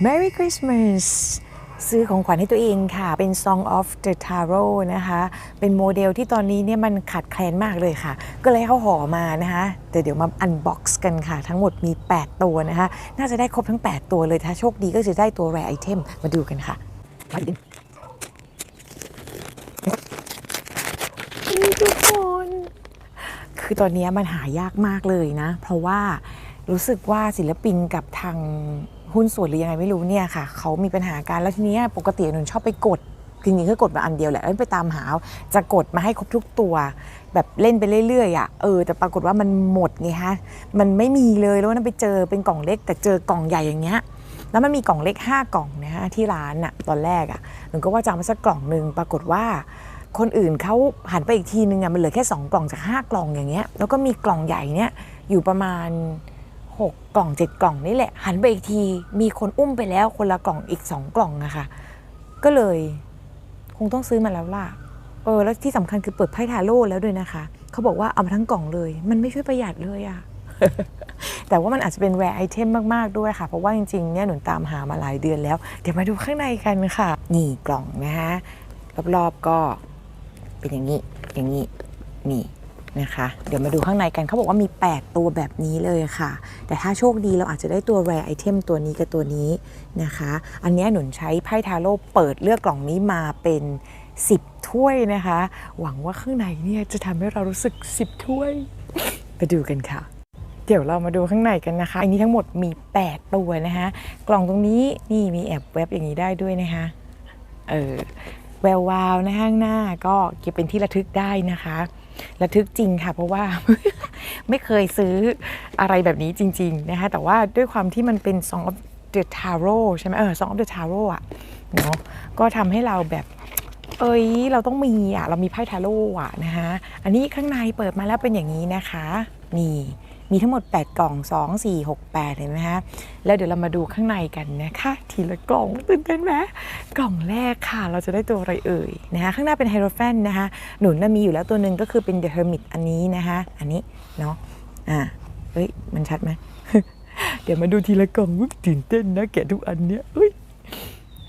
Merry Christmas ซื้อของขวัญให้ตัวเองค่ะ เป็น Song of the Tarot นะคะ เป็นโมเดลที่ตอนนี้เนี่ยมันขาดแคลนมากเลยค่ะ ก็เลยเข้าห่อมานะคะแต่เดี๋ยวมาอันบ็อกซ์กันค่ะ ทั้งหมดมี 8 ตัวนะคะ น่าจะได้ครบทั้ง 8 ตัวเลย ถ้าโชคดีก็จะได้ตัว rare item มาดูกันค่ะมาดูนี่ทุกคน คือตอนนี้มันหายากมากเลยนะ เพราะว่ารู้สึกว่าศิลปินกับทาง หุ้นส่วนหรือยังไงไม่รู้เนี่ยค่ะเขามีปัญหาการแล้วทีนี้ปกติหนูชอบไปกดจริงๆคือกดมาอันเดียวแหละไปตามหาจะกดมาให้ครบทุกตัว แบบเล่นไปเรื่อยๆอะเออแต่ปรากฏว่ามันหมดไงฮะมันไม่มีเลยแล้วนั้นไปเจอเป็นกล่องเล็ก แต่เจอกล่องใหญ่อย่างเงี้ยแล้วมันมีกล่องเล็ก 5 กล่องนะฮะที่ร้านอะตอนแรกอะหนูก็ว่าจะเอามาสักกล่องหนึ่งปรากฏว่าคนอื่นเขาหันไปอีกทีนึงอะมันเหลือแค่ 2 กล่องจาก 5 กล่องอย่างเงี้ยแล้วก็มีกล่องใหญ่เนี่ยอยู่ประมาณ 6 กล่อง 7 กล่องนี่แหละ หันไปอีกทีมีคนอุ้มไปแล้วคนละกล่องอีก 2 กล่องอะค่ะ ก็เลยคงต้องซื้อมาแล้วล่ะ เออ แล้วที่สำคัญคือเปิดไพ่ทาโร่แล้วด้วยนะคะ เขาบอกว่าเอามาทั้งกล่องเลย มันไม่ช่วยประหยัดเลยอะแต่ว่ามันอาจจะเป็น rare item มมาก ๆ ด้วยค่ะ เพราะว่าจริง ๆ เนี่ยหนูตามหามาหลายเดือนแล้ว เดี๋ยวมาดูข้างในกันค่ะ นี่กล่องนะคะรอบๆก็เป็นอย่างนี้ อย่างนี้ นี่ นะคะ เดี๋ยวมาดูข้างในกันเขาบอกว่ามี 8 ตัวแบบนี้เลยค่ะ แต่ถ้าโชคดีเราอาจจะได้ตัว rare item ตัวนี้กับตัวนี้นะคะ อันนี้หนุนใช้ไพ่ทาโร่เปิดเลือกกล่องนี้มาเป็น 10 ถ้วยนะคะ หวังว่าข้างในเนี่ยจะทำให้เรารู้สึก 10 ถ้วย ไปดูกันค่ะ เดี๋ยวเรามาดูข้างในกันนะคะ อันนี้ทั้งหมดมี 8 ตัวนะคะ กล่องตรงนี้นี่มีแอบแวบอย่างนี้ได้ด้วยนะคะเออแวววาวนะข้างหน้าก็เก็บเป็นที่ระทึกได้นะคะ ระทึกจริงค่ะ เพราะว่า ไม่เคยซื้ออะไรแบบนี้จริง ๆ นะคะแต่ว่าด้วยความที่มันเป็น Song of the Tarot ใช่ไหมเออ Song of the Tarot อะเนาะก็ทำให้เราแบบ เอ้ย เราต้องมีอะ เรามีไพ่ทาโร่อะนะคะอันนี้ข้างในเปิดมาแล้วเป็นอย่างนี้นะคะ นี่ มีทั้งหมด 8 กล่อง 2 4 6 8 เห็นไหมฮะ แล้วเดี๋ยวเรามาดูข้างในกันนะคะ ทีละกล่องตื่นเต้นไหมกล่องแรกค่ะ เราจะได้ตัวอะไรเอ่ยนะคะข้างหน้าเป็นไฮโรแฟนนะคะ หนุนน่ะมีอยู่แล้วตัวหนึ่งก็คือเป็นเดอะเฮอร์มิตอันนี้นะคะ อันนี้เนาะอ่าเฮ้ย มันชัดไหมเดี๋ยวมาดูทีละกล่องวุ้ยตื่นเต้นนะแกะทุกอันเนี้ยเอ้ย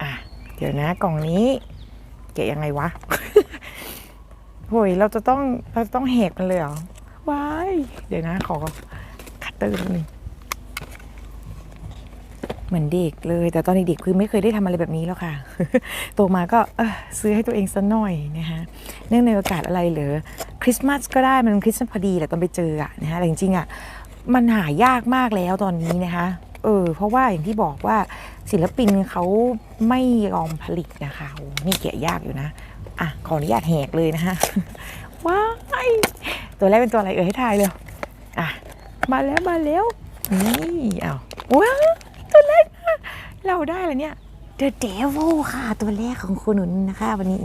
อะเดี๋ยวนะกล่องนี้แกะยังไงวะโหยเราจะต้องเราจะต้องแหกมันเลยเหรอว้ายเดี๋ยวนะขอ ตเตอร์นิดนึงเหมือนเด็กเลย แต่ตอนเด็กๆคือไม่เคยได้ทำอะไรแบบนี้แล้วค่ะ โตมาก็ซื้อให้ตัวเองซะหน่อยนะคะเนื่องในโอกาสอะไรหรือคริสต์มาสก็ได้มันคริสต์มาสพอดีแหละตอนไปเจออะนะคะแต่จริงๆอะมันหายากมากแล้วตอนนี้นะคะเออเพราะว่าอย่างที่บอกว่าศิลปินเขาไม่ยอมผลิตนะคะโอ้นี่แกะยากอยู่นะอะขออนุญาตแหกเลยนะคะว้ายตัวแรกเป็นตัวอะไรเอ่ยให้ทายเลยอะ มาแล้วมาแล้วนี่อ้าวว้าวตัวแรกนะเราได้แล้วเนี่ย The Devil ค่ะตัวแรกของคุณหนุนนะคะวันนี้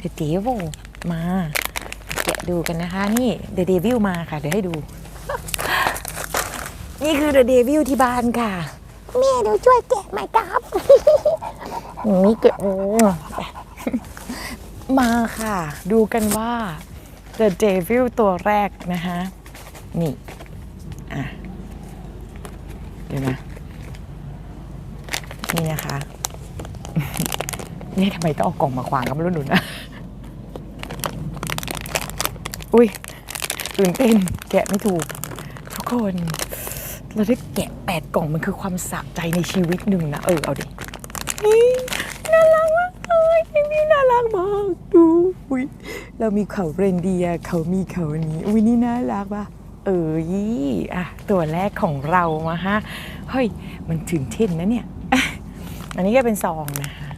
The Devil มาแกะดูกันนะคะ นี่ The Devil มาค่ะ เดี๋ยวให้ดู นี่คือ The Devil ที่บ้านค่ะแม่เดี๋ยวช่วยแกะไหมครับนี่แกะโอ้มาค่ะ ดูกันว่า The Devil ตัวแรกนะคะนี่อะเดี๋ยวนะ นี่นะคะ นี่ทำไมต้องเอากล่องมาขวางกับรุ่นหนุนนะ อุ้ยตื่นเต้นแกะไม่ถูก ทุกคน เราได้แกะแปดกล่องมันคือความสะใจในชีวิตหนึ่งนะ เออ เอาดินี่น่ารักมากเลยพี่นี่น่ารักมากดูอุ้ยเรามีเขาเรนเดียเขามีเขานนี้อุ้ยนี่น่ารักปะ เออยี่อะตัวแรกของเรามาฮะเฮ้ยมันถึงเท่นนะเนี่ยอันนี้ก็เป็นซองนะคะ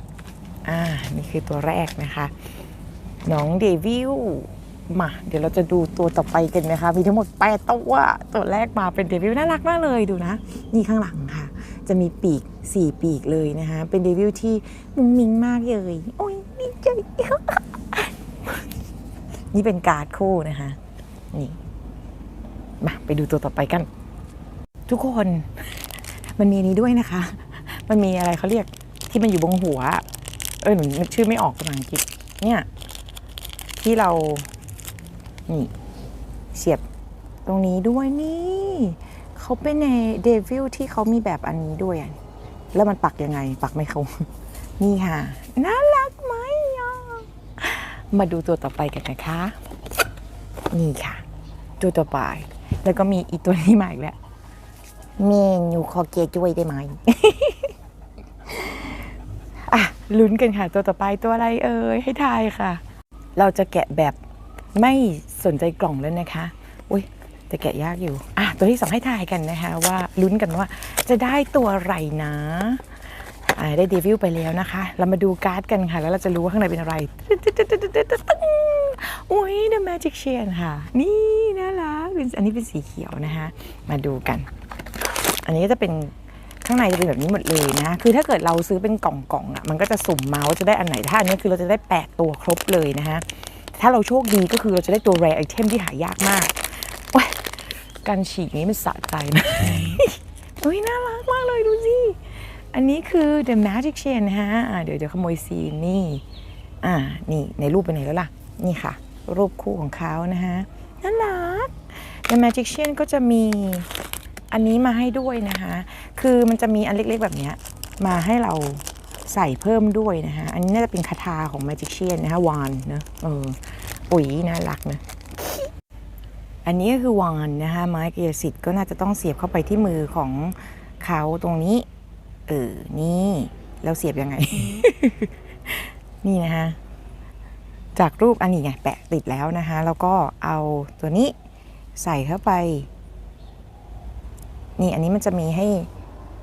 อ่านี่คือตัวแรกนะคะน้องเดวิลมาเดี๋ยวเราจะดูตัวต่อไปกันนะคะ มีทั้งหมดแปดตัวตัวแรกมาเป็นเดวิลน่ารักมากเลยดูนะ นี่ข้างหลังค่ะ จะมีปีกสี่ปีกเลยนะคะ เป็นเดวิลที่มุ้งมิ้งมากเลยโอ้ยดีใจนี่เป็นการ์ดคู่นะคะนี่ มาไปดูตัวต่อไปกัน ทุกคนมันมีนี้ด้วยนะคะ มันมีอะไรเขาเรียกที่มันอยู่บนหัว เออหนูนึกชื่อไม่ออกภาษาอังกฤษเนี่ย ที่เรา นี่ เสียบตรงนี้ด้วยนี่เขาเป็นในเดวิลที่เขามีแบบอันนี้ด้วยอะแล้วมันปักยังไง ปักไม่คงนี่ค่ะ น่ารักไหมอะมาดูตัวต่อไปกันนะคะ นี่ค่ะ ตัวต่อไป แล้วก็มีอีตัวนี้มาอีกแล้วเมนูขอเกียร์ด้วยได้ไหมอะลุ้นกันค่ะ ตัวต่อไปตัวอะไรเอ่ยให้ทายค่ะ เราจะแกะแบบไม่สนใจกล่องแล้วนะคะ อุ้ยแต่แกะยากอยู่ อะตัวที่สองให้ทายกันนะคะ ว่าลุ้นกันว่าจะได้ตัวอะไรนะอ่าได้เดวิลไปแล้วนะคะ เรามาดูการ์ดกันค่ะ แล้วเราจะรู้ว่าข้างในเป็นอะไร อุ้ย The Magician ค่ะ นี่น่ารักเป็นอันนี้เป็นสีเขียวนะคะมาดูกัน อันนี้ก็จะเป็นข้างในจะเป็นแบบนี้หมดเลยนะ คือถ้าเกิดเราซื้อเป็นกล่องๆอะ มันก็จะสุ่มมาว่าจะได้อันไหน ถ้าอันนี้คือเราจะได้ 8 ตัวครบเลยนะคะถ้าเราโชคดีก็คือเราจะได้ตัว rare item ที่หายากมากโอ้ยการฉีกนี้มันสะใจนะอุ้ยน่ารักมากเลยดูสิ อันนี้คือ The Magic Chain นะฮะอ่าเดี๋ยวเดี๋ยวขโมยซีนนี่ อ่า นี่ในรูปไปไหนแล้วล่ะ นี่ค่ะ รูปคู่ของเขานะฮะน่ารัก The Magic Chain ก็จะมีอันนี้มาให้ด้วยนะคะ คือมันจะมีอันเล็กๆแบบเนี้ยมาให้เราใส่เพิ่มด้วยนะคะอันนี้น่าจะเป็นคาถาของ Magic Chain นะคะวานเนอะเออปุ๋ยน่ารักนะอันนี้ก็คือวานนะคะไม้กายสิทธิ์ก็น่าจะต้องเสียบเข้าไปที่มือของเขาตรงนี้เออนี่แล้วเสียบยังไง นี่นะคะ จากรูปอันนี้ไงแปะติดแล้วนะคะแล้วก็เอาตัวนี้ใส่เข้าไป นี่อันนี้มันจะมีให้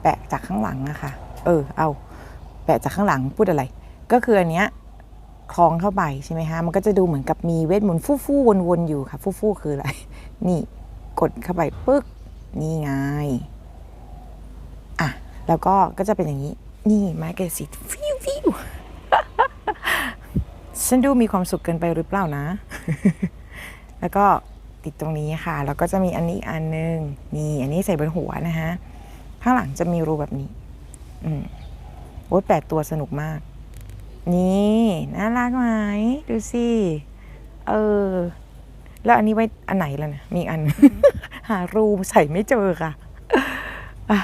แปะจากข้างหลังอะคะ่ะ เออเอาแปะจากข้างหลังพูดอะไร ก็คืออันเนี้ยคล้องเข้าไปใช่ไหมคะมันก็จะดูเหมือนกับมีเวทมนต์ฟู่ๆวนๆอยู่ค่ะ ฟู่ๆคืออะไร นี่กดเข้าไปปึ๊กนี่ไงอะแล้วก็ก็จะเป็นอย่างนี้ นี่ไม้กระสิทธิ์ฟิวฟิว ฉันดูมีความสุขเกินไปหรือเปล่านะ แล้วก็ติดตรงนี้ค่ะ แล้วก็จะมีอันนี้อีกอันนึงนี่อันนี้ใส่บนหัวนะคะข้างหลังจะมีรูแบบนี้ อืมโอ้ยแปดตัวสนุกมาก นี่น่ารักไหมดูสิ เออ แล้วอันนี้ไว้อันไหนล่ะนี่ยมีอัน หารูใส่ไม่เจอค่ะอะ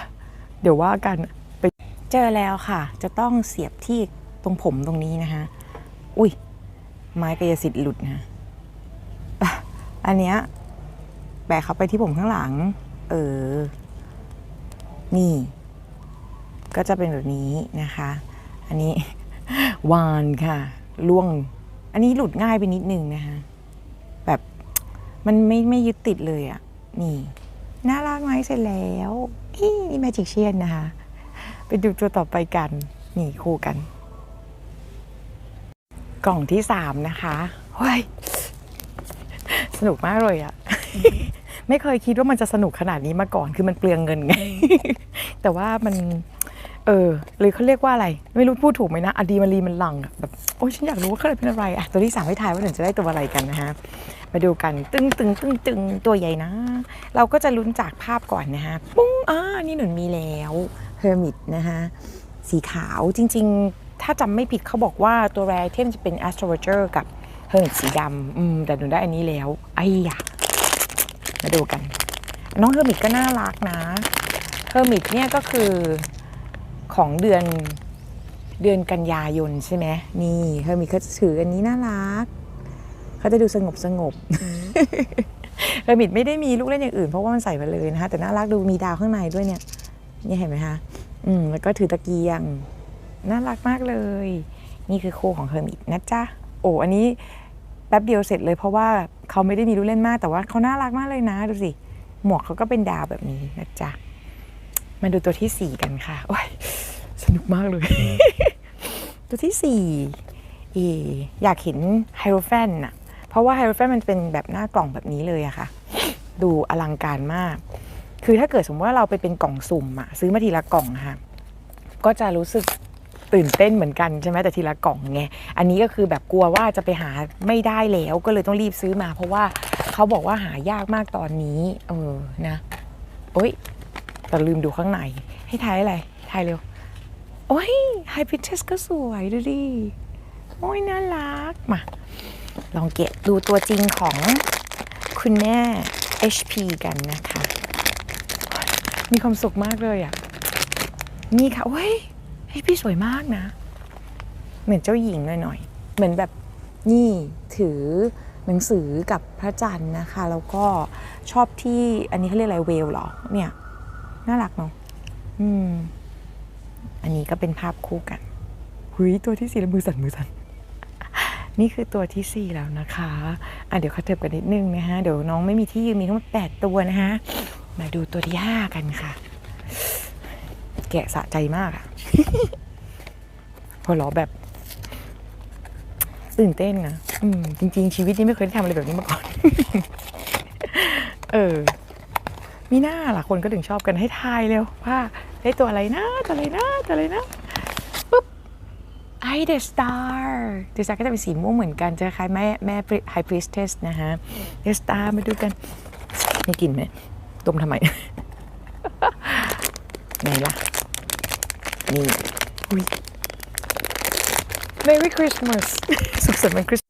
เดี๋ยวว่ากันไปเจอแล้วค่ะ จะต้องเสียบที่ตรงผมตรงนี้นะคะอุ้ย ไม้กายสิทธิ์หลุดนะอันเนี้ยแบกเข้าไปที่ผมข้างหลัง เออ นี่ ก็จะเป็นแบบนี้นะคะ อันนี้ วานค่ะล่วง อันนี้หลุดง่ายไปนิดนึงนะคะ แบบมันไม่ไม่ยึดติดเลยอะ่ะ นี่ น่ารักไหมเสร็จแล้วนี่แมจิกเชียนนะคะ ไปดูตัวต่อไปกัน นี่คู่กัน กล่องที่สามนะคะเฮ้ยสนุกมากเลยอะไม่เคยคิดว่ามันจะสนุกขนาดนี้มาก่อนคือมันเปลืองเงินไง แต่ว่ามัน เออหรือเขาเรียกว่าอะไร ไม่รู้พูดถูกไหมนะอะดีมารีมันหลังอะแบบโอ้ยฉันอยากรู้ว่าเขาเป็นอะไรอะตัวที่สามให้ทายว่าหนึ่งจะได้ตัวอะไรกันนะฮะมาดูกัน ตึงตึงตึงตึงตัวใหญ่นะ เราก็จะลุ้นจากภาพก่อนนะฮะ ปุ้งอ่านี่หนุนมีแล้วเฮอร์มิตนะคะสีขาวจริง ๆ ถ้าจำไม่ผิดเขาบอกว่าตัวแรเทมจะเป็น astrologer กับเฮอร์มิตสีดำอืมแต่หนูได้อันนี้แล้วไอ้ยะมาดูกัน น้องเฮอร์มิตก็น่ารักนะเฮอร์มิตเนี่ยก็คือของเดือนเดือนกันยายนใช่ไหมนี่เฮอร์มิตเขาจะถืออันนี้น่ารักเขาจะดูสงบสงบเฮอร์มิตไม่ได้มีลูกเล่นอย่างอื่นเพราะว่ามันใส่มาเลยนะคะแต่น่ารักดูมีดาวข้างในด้วยเนี่ยนี่เห็นไหมคะอืมแล้วก็ถือตะเกียง น่ารักมากเลย นี่คือคู่ของเฮอร์มิตนะจ๊ะ โอ้อันนี้แป๊บเดียวเสร็จเลยเพราะว่าเขาไม่ได้มีลูเล่นมากแต่ว่าเขาน่ารักมากเลยนะดูสิ หมวกเขาก็เป็นดาวแบบนี้นะจ๊ะ มาดูตัวที่สี่กันค่ะโอ้ยสนุกมากเลย ตัวที่สี่เอออยากเห็นไฮโรแฟนน่ะ เพราะว่าไฮโรแฟนมันเป็นแบบหน้ากล่องแบบนี้เลยอะค่ะ ดูอลังการมาก คือถ้าเกิดสมมติว่าเราไปเป็นกล่องสุ่มอะซื้อมาทีละกล่องค่ะ ก็จะรู้สึก ตื่นเต้นเหมือนกันใช่ไหมแต่ทีละกล่องไงอันนี้ก็คือแบบกลัวว่าจะไปหาไม่ได้แล้วก็เลยต้องรีบซื้อมา เพราะว่าเขาบอกว่าหายากมากตอนนี้เออนะโอ๊ยแต่ลืมดูข้างในให้ทายอะไรทายเร็ว โอ้ยไฮพิเทสก็สวยดูดิโอ้ยน่ารักมาลองเก็บดูตัวจริงของคุณแม่ HP กันนะคะ มีความสุขมากเลยอะ่ะ นี่ค่ะ โอ้ย เฮ้ยพี่สวยมากนะ เหมือนเจ้าหญิงหน่อยๆ เหมือนแบบนี่ถือหนังสือกับพระจันทร์นะคะ แล้วก็ชอบที่อันนี้เขาเรียกอะไรเวลเหรอ เนี่ย น่ารักเนาะอืม อันนี้ก็เป็นภาพคู่กันหุยตัวที่สี่แล้วมือสั่นมือสั่นนี่คือตัวที่สี่แล้วนะคะ อะเดี๋ยวเขาเทิบกันนิดนึงนะฮะเดี๋ยวน้องไม่มีที่ยืนมีทั้งหมดแปดตัวนะฮะมาดูตัวที่ห้ากันค่ะ แกะสะใจมากอะพอหรอแบบ ตื่นเต้นนะอืมจริง ๆ ชีวิตนี้ไม่เคยได้ทำอะไรแบบนี้มาก่อน เออ มีหน้าล่ะคนก็ถึงชอบกันให้ทายเร็วว่าได้ตัวอะไรนะ ตัวอะไรนะ ตัวอะไรนะปุ๊บไอเดสตาร์เดสตาร์ก็จะเป็นสีม่วงเหมือนกันจะคล้ายแม่แม่ไฮพรีสเทสนะฮะเดสตาร์มาดูกันไม่กินไหมต้มทำไม ไหนล่ะ นี่อุ้ย Merry Christmas สุขสันต์วันคริสต์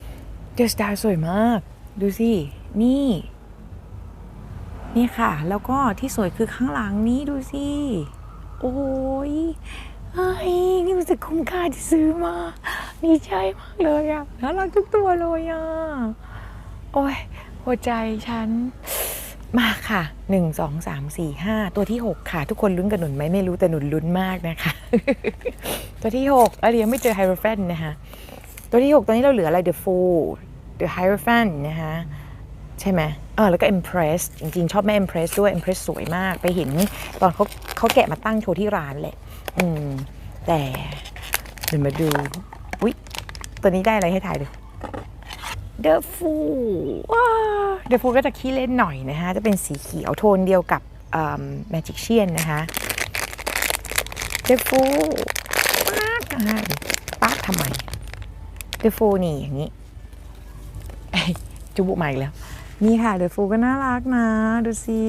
เดสตาร์สวยมาก ดูสิ นี่ นี่ค่ะ แล้วก็ที่สวยคือข้างหลังนี้ดูสิ โอ้ยไอ้ยนี่รู้สึกคุ้มค่าที่ซื้อมาดีใจมากเลยอะน่ารักทุกตัวเลยอะโอ้ยหัวใจฉัน มาค่ะ 1 2 3 4 5 ตัวที่ 6 ค่ะ ทุกคนลุ้นกับหนุนไหมไม่รู้แต่หนุนลุ้นมากนะคะ ตัวที่6แล้วยังไม่เจอไฮโรแฟนนะคะตัวที่ 6 ตอนนี้เราเหลืออะไร The Fool The Hierophant นะคะใช่ไหมเออแล้วก็ Empress จริงๆ ชอบแม่ Empress ด้วย Empress สวยมาก ไปเห็นตอนเขาเขาแกะมาตั้งโชว์ที่ร้านแหละอืม แต่ เดี๋ยวมาดู อุ๊ย ตัวนี้ได้อะไรให้ถ่ายดู The Fool ว้า The Fool ก็จะขี้เล่นหน่อยนะคะจะเป็นสีเขียวโทนเดียวกับอ่า Magician นะคะ The Fool ปากอะไรปากทำไม The Fool นี่อย่างนี้จุบุใหม่แล้ว นี่ค่ะ The Fool ก็น่ารักนะ ดูสิ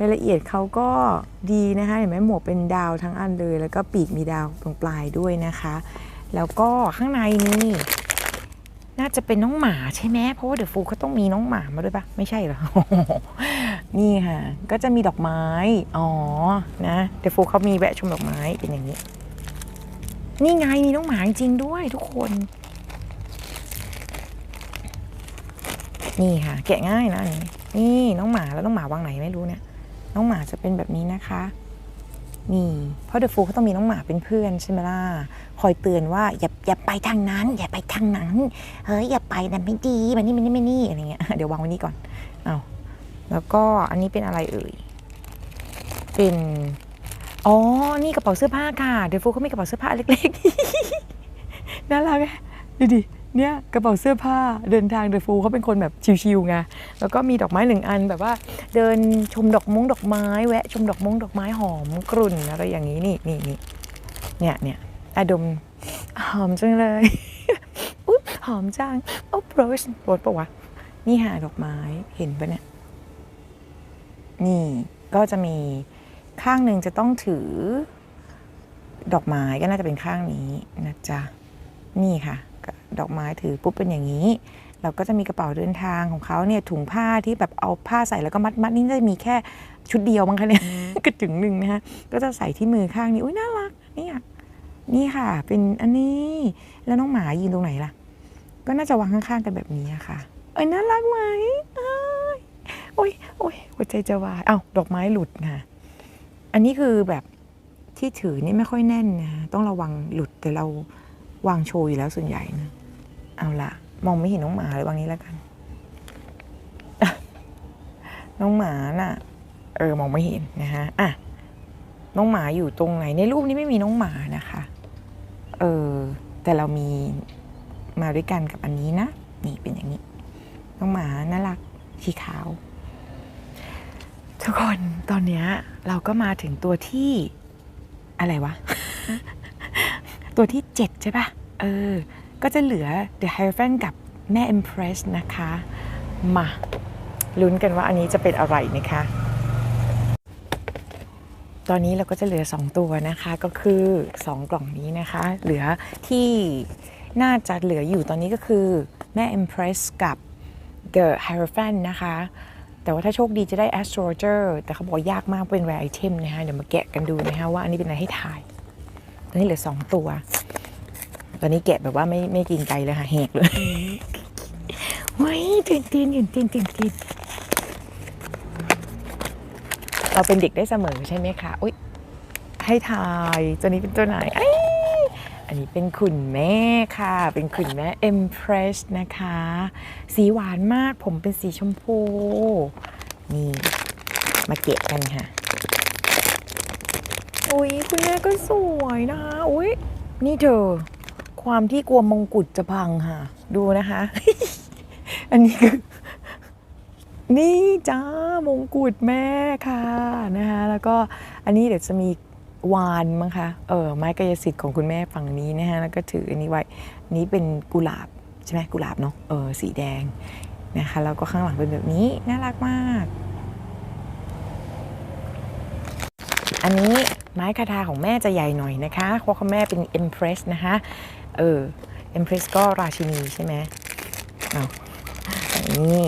รายละเอียดเขาก็ดีนะคะเห็นไหมหมวกเป็นดาวทั้งอันเลย แล้วก็ปีกมีดาวตรงปลายด้วยนะคะ แล้วก็ข้างในนี่ น่าจะเป็นน้องหมาใช่ไหมเพราะว่าเดอะฟูเขาต้องมีน้องหมามาด้วยปะไม่ใช่เหรอ นี่ค่ะ ก็จะมีดอกไม้ อ๋อ นะ เดอะฟูเขามีแวะชมดอกไม้เป็นอย่างนี้ นี่ไงมีน้องหมาจริงด้วยทุกคน นี่ค่ะ แกะง่ายนะอันนี้นี่น้องหมาแล้วน้องหมาวางไหนไม่รู้เนี่ย น้องหมาจะเป็นแบบนี้นะคะ นี่เพราะเดอะฟูเขาต้องมีน้องหมาเป็นเพื่อนใช่ไหมล่ะคอยเตือนว่าอย่าอย่าไปทางนั้น อย่าไปทางนั้นเฮ้ยอย่าไปนะไม่ดีมันนี่มันนี่มันนี่อะไรเงี้ยเดี๋ยววางไว้นี่ก่อนเอาแล้วก็อันนี้เป็นอะไรเอ่ยเป็นอ๋อนี่กระเป๋าเสื้อผ้าค่ะเดยวฟูเขามีกระเป๋าเสื้อผ้าเล็กๆน่ารักไหมดูดิ เนี่ยกระเป๋าเสื้อผ้าเดินทางเดยวฟูเขาเป็นคนแบบชิวๆไงแล้วก็มีดอกไม้หนึ่งอันแบบว่า เดินชมดอกมงดอกไม้แวะชมดอกมงดอกไม้หอมกรุ่นอะไรอย่างนี้นี่นี่นี่เนี่ยเนี่ยอดมหอมจังเลยอุ๊ยหอมจังโอ้โรสโรสปะวะนี่หาดอกไม้เห็นปะเนี่ยนี่ก็จะมีข้างหนึ่งจะต้องถือ ดอกไม้ก็น่าจะเป็นข้างนี้นะจ๊ะนี่ค่ะ ดอกไม้ถือปุ๊บเป็นอย่างนี้ เราก็จะมีกระเป๋าเดินทางของเขาเนี่ยถุงผ้าที่แบบเอาผ้าใส่แล้วก็มัดมัดนี่จะมีแค่ชุดเดียวมั้งคะเนี่ยกระถึงหนึ่งนะฮะก็จะใส่ที่มือข้างนี้อุ้ยน่ารักเนี่ยนี่ค่ะ เป็นอันนี้แล้วน้องหมายืนตรงไหนล่ะ ก็น่าจะวางข้างๆกันแบบนี้อะค่ะเอ้ยน่ารักไหมเอ้ยโอ้ยโอ้ยหัวใจจะวายเอ้าดอกไม้หลุดค่ะ อันนี้คือแบบที่ถือนี่ไม่ค่อยแน่นนะต้องระวังหลุดแต่เราวางโชว์อยู่แล้วส่วนใหญ่นะ เอาละมองไม่เห็นน้องหมาเลยวางนี้แล้วกัน น้องหมาน่ะ เออมองไม่เห็นนะฮะอะน้องหมาอยู่ตรงไหน ในรูปนี้ไม่มีน้องหมานะคะ เออ แต่เรามีมาด้วยกันกับอันนี้นะ นี่เป็นอย่างนี้ น้องหมาน่ารักสีขาว ทุกคนตอนเนี้ยเราก็มาถึงตัวที่อะไรวะ ตัวที่7ใช่ปะเออ ก็จะเหลือ The Hierophant กับแม่ Empress นะคะ มาลุ้นกันว่าอันนี้จะเป็นอะไรนะคะ ตอนนี้เราก็จะเหลือ 2 ตัวนะคะก็คือ 2 กล่องนี้นะคะ เหลือที่น่าจะเหลืออยู่ตอนนี้ก็คือแม่ Empress กับ The Hierophant นะคะ แต่ว่าถ้าโชคดีจะได้ astrologer แต่เขาบอกยากมากเป็น rare item นะคะเดี๋ยวมาแกะกันดูนะคะว่าอันนี้เป็นอะไรให้ถ่าย ตอนนี้เหลือสองตัว ตอนนี้แกะแบบว่าไม่ไม่กินใจเลยค่ะแหกเลยว้ายตื่นเต้นตื่นเต้นตื่นเต้นเราเป็นเด็กได้เสมอใช่ไหมคะอุ้ยให้ทายตัวนี้เป็นตัวไหนไอยอันนี้เป็นคุณแม่ค่ะ เป็นคุณแม่ Empress นะคะ สีหวานมากผมเป็นสีชมพู นี่มาเกะกันค่ะ อุ้ยคุณแม่ก็สวยนะอุ้ยนี่เธอ ความที่กลัวมงกุฎจะพังค่ะ ดูนะคะ อันนี้คือ นี่จ้ามงกุฎแม่ค่ะนะคะแล้วก็อันนี้เดี๋ยวจะมีวานมั้งคะเออไม้กายสิทธิ์ของคุณแม่ฝั่งนี้นะฮะแล้วก็ถืออันนี้ไว้นนี้เป็นกุหลาบใช่ไหมกุหลาบเนาะเออสีแดงนะคะแล้วก็ข้างหลังเป็นแบบนี้น่ารักมาก อันนี้ไม้คาทาของแม่จะใหญ่หน่อยนะคะเพราะคุณแม่เป็น Empress นะคะ เออ Empress ก็ราชินีใช่ไหมเอานี่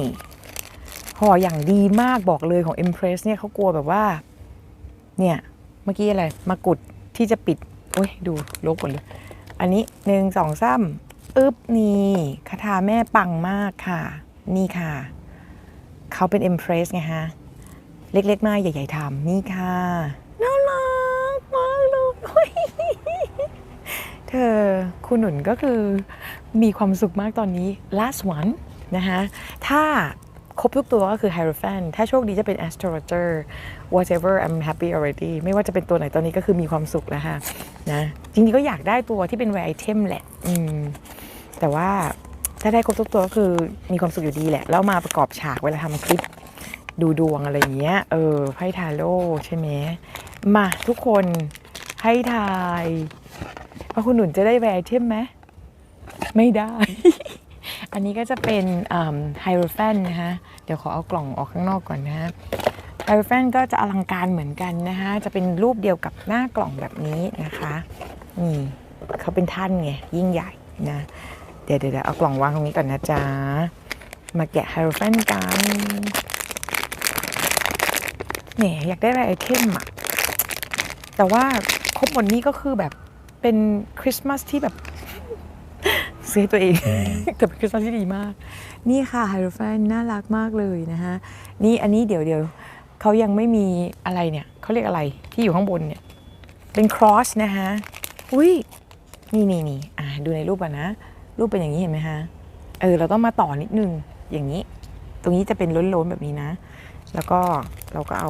ห่ออย่างดีมากบอกเลยของ Empress เนี่ยเขากลัวแบบว่า เนี่ย เมื่อกี้อะไรมากุดที่จะปิด โอ้ย ดูลบหมดเลย อันนี้หนึ่งสองสามอึ๊บนี่คาถาแม่ปังมากค่ะ นี่ค่ะ เขาเป็น Empress ไงฮะ เล็กๆหน้าใหญ่ ๆทำนี่ค่ะ น่ารักมากเลย เธอคุณหนุนก็คือมีความสุขมากตอนนี้ last one นะคะถ้าครบทุกตัวก็คือ Hierophant ถ้าโชคดีจะเป็น Astrologer whatever I'm happy already ไม่ว่าจะเป็นตัวไหนตอนนี้ก็คือมีความสุขแล้วค่ะนะจริงๆก็อยากได้ตัวที่เป็น rare item แหละอืมแต่ว่าถ้าได้ครบทุกตัวก็คือมีความสุขอยู่ดีแหละ แล้วมาประกอบฉากเวลาทำคลิป ดูดวงอะไรอย่างเงี้ย เออไพ่ทาโร่ใช่ไหมมาทุกคนให้ทาย ว่าคุณหนุนจะได้แวร์ไอเทมไหมไม่ได้ อันนี้ก็จะเป็นไฮโรแฟนนะคะเดี๋ยวขอเอากล่องออกข้างนอกก่อนนะฮะไฮโรแฟนก็จะอลังการเหมือนกันนะคะจะเป็นรูปเดียวกับหน้ากล่องแบบนี้นะคะนี่เขาเป็นท่านไงยิ่งใหญ่นะเดี๋ยวเดี๋ยวเอากล่องวางตรงนี้ก่อนนะจ๊ะมาแกะไฮโรแฟนกันแหมอยากได้อะไรไอเทมอะแต่ว่าครบหมดนี้ก็คือแบบ เป็นคริสต์มาสที่แบบซื้อให้ตัวเองแต่เป็นคริสต์มาสที่ดีมาก นี่ค่ะไฮโรแฟนน่ารักมากเลยนะฮะนี่อันนี้เดี๋ยวเดี๋ยวเขายังไม่มีอะไรเนี่ยเขาเรียกอะไรที่อยู่ข้างบนเนี่ยเป็นครอสนะฮะอุ้ยนี่นี่นี่อะดูในรูปก่อนนะ รูปเป็นอย่างนี้เห็นไหมฮะเออเราต้องมาต่อนิดนึงอย่างนี้ ตรงนี้จะเป็นล้นๆแบบนี้นะ แล้วก็เราก็เอา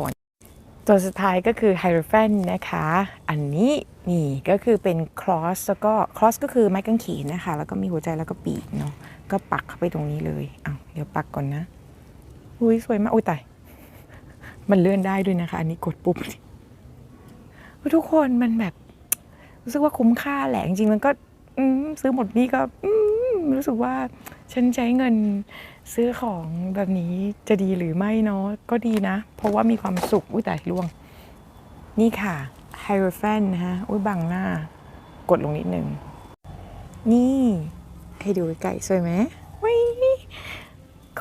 อันตัวสุดท้ายก็คือไฮโรแฟนนะคะ อันนี้นี่ก็คือเป็นครอสแล้วก็ครอสก็คือไม้กางเขนนะคะ แล้วก็มีหัวใจแล้วก็ปีกเนาะก็ปักเข้าไปตรงนี้เลยเอาเดี๋ยวปักก่อนนะอุ้ยสวยมากอุ้ยตายมันเลื่อนได้ด้วยนะคะ อันนี้กดปุ๊บทุกคนมันแบบ รู้สึกว่าคุ้มค่าแหละจริงๆมันก็อืซื้อหมดนี่ก็อืรู้สึกว่าฉันใช้เงิน ซื้อของแบบนี้จะดีหรือไม่เนาะก็ดีนะ เพราะว่ามีความสุขอุ้ยแต่ล่วง นี่ค่ะไฮโรแฟนนะฮะอุ้ยบังหน้ากดลงนิดนึง นี่ให้ดูไก่สวยไหมวิ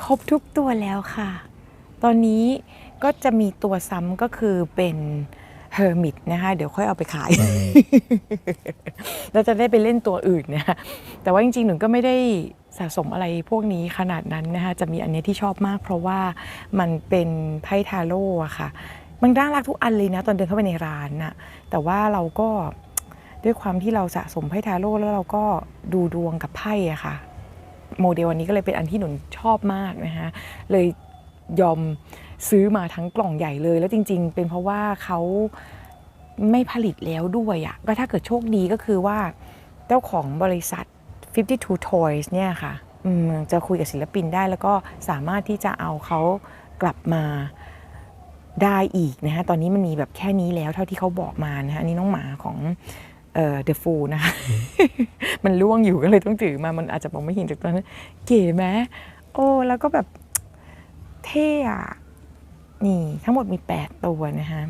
ครบทุกตัวแล้วค่ะ ตอนนี้ก็จะมีตัวซ้ำก็คือเป็น เฮอร์มิตนะคะเดี๋ยวค่อยเอาไปขายแล้วจะได้ไปเล่นตัวอื่นนะคะแต่ว่าจริงๆหนูก็ไม่ได้สะสมอะไรพวกนี้ขนาดนั้นนะคะจะมีอันเนี้ยที่ชอบมาก เพราะว่ามันเป็นไพ่ทาโร่อะค่ะมันน่ารักทุกอันเลยนะตอนเดินเข้าไปในร้านน่ะแต่ว่าเราก็ด้วยความที่เราสะสมไพ่ทาโร่แล้วเราก็ดูดวงกับไพ่อะค่ะ โมเดลอันนี้ก็เลยเป็นอันที่หนูชอบมากนะคะเลยยอม ซื้อมาทั้งกล่องใหญ่เลย แล้วจริง ๆ เป็นเพราะว่าเขาไม่ผลิตแล้วด้วยอะ่ะก็ถ้าเกิดโชคดีก็คือว่าเจ้าของบริษัท 52 Toys เนี่ยค่ะอืมจะคุยกับศิลปินได้แล้วก็สามารถที่จะเอาเขากลับมาได้อีกนะฮะ ตอนนี้มันมีแบบแค่นี้แล้วเท่าที่เขาบอกมานะฮะ อันนี้น้องหมาของเอ่อ The Fool นะคะ มันล่วงอยู่ก็เลยต้องถือมา มันอาจจะมองไม่เห็นจากตอนนั้น เก๋ไหมโอ้ แล้วก็แบบเท่อะ นี่ทั้งหมดมี 8 ตัวนะคะ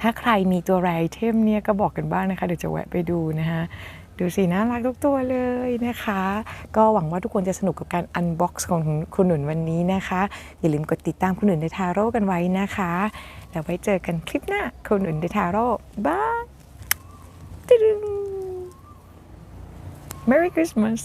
ถ้าใครมีตัวไรเทมเนี่ยก็บอกกันบ้างนะคะ เดี๋ยวจะแวะไปดูนะคะดูสิน่ารักทุกตัวเลยนะคะ ก็หวังว่าทุกคนจะสนุกกับการอันบ็อกซ์ของคุณหนุนวันนี้นะคะ อย่าลืมกดติดตามคุณหนุนในทาโร่กันไว้นะคะ แล้วไว้เจอกันคลิปหน้าคุณหนุนในทาโร่บายตึ๊ด Merry Christmas